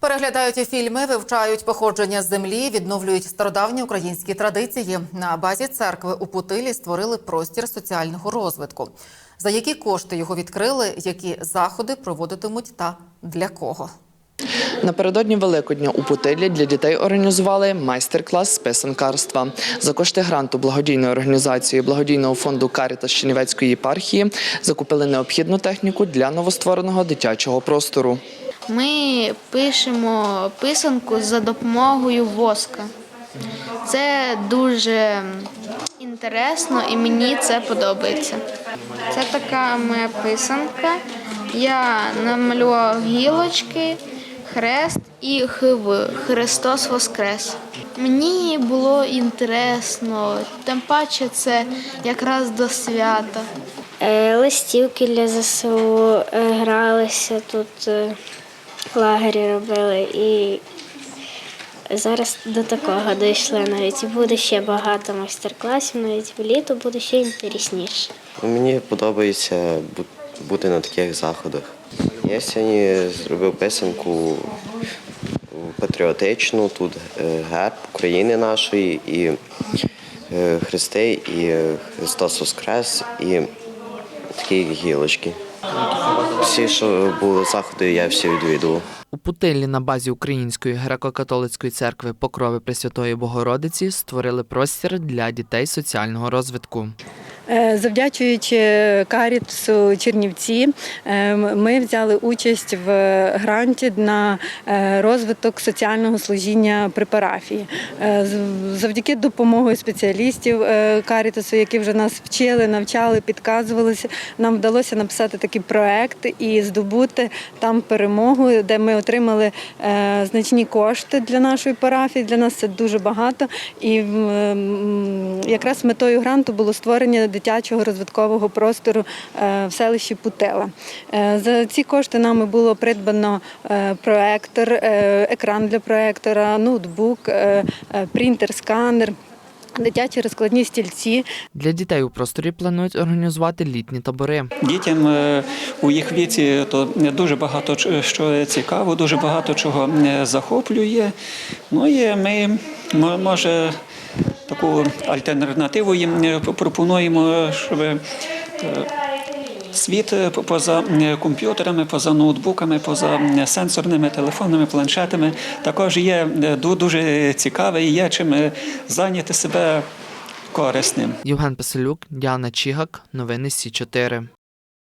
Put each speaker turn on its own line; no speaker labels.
Переглядають фільми, вивчають походження землі, відновлюють стародавні українські традиції. На базі церкви у Путилі створили простір соціального розвитку. За які кошти його відкрили, які заходи проводитимуть та для кого.
Напередодні Великодня у Путилі для дітей організували майстер-клас з писанкарства. За кошти гранту благодійної організації благодійного фонду Карітас Чернівецької єпархії закупили необхідну техніку для новоствореного дитячого простору.
Ми пишемо писанку за допомогою воска. Це дуже інтересно і мені це подобається. Це така моя писанка. Я намалював гілочки, хрест і хив Христос Воскрес. Мені було інтересно, тим паче це якраз до свята.
Е, Листівки для ЗСУ е, гралися тут, е, лагері робили і зараз до такого дійшли навіть. І буде ще багато майстер-класів, навіть вліто буде ще інтересніше.
Мені подобається бу- бути на таких заходах. Я сьогодні зробив писанку патріотичну, тут е, герб України нашої, і е, хрести, і е, Христос Воскрес, і такі гілочки. Всі, що були заходи, я всі відвідував.
У Путиллі на базі Української греко-католицької церкви Покрови Пресвятої Богородиці створили простір для дітей соціального розвитку.
Е, Завдячуючи Карітсу Чернівці, е, ми взяли участь в гранті на е, розвиток соціального служіння при парафії. Е, Завдяки допомогою спеціалістів е, Карітасу, які вже нас вчили, навчали, підказувалися, нам вдалося написати такий проект і здобути там перемогу, де ми отримали е, значні кошти для нашої парафії. Для нас це дуже багато. І якраз метою гранту було створення дитячого розвиткового простору е, в селищі Путела. Е, За ці кошти нами було придбано е, проектор, екран для проектора, ноутбук, принтер, сканер. Дитячі розкладні стільці,
Для дітей у просторі планують організувати літні табори.
Дітям у їх віці то дуже багато що цікаво, дуже багато чого захоплює. Ну і ми може таку альтернативу їм е, пропонуємо, щоб е, світ е, поза е, комп'ютерами, поза ноутбуками, поза е, сенсорними телефонами, планшетами також є е, ду- дуже цікавий, є чим е, зайняти себе корисним.
Євген Песелюк, Діана Чігак, новини Сі 4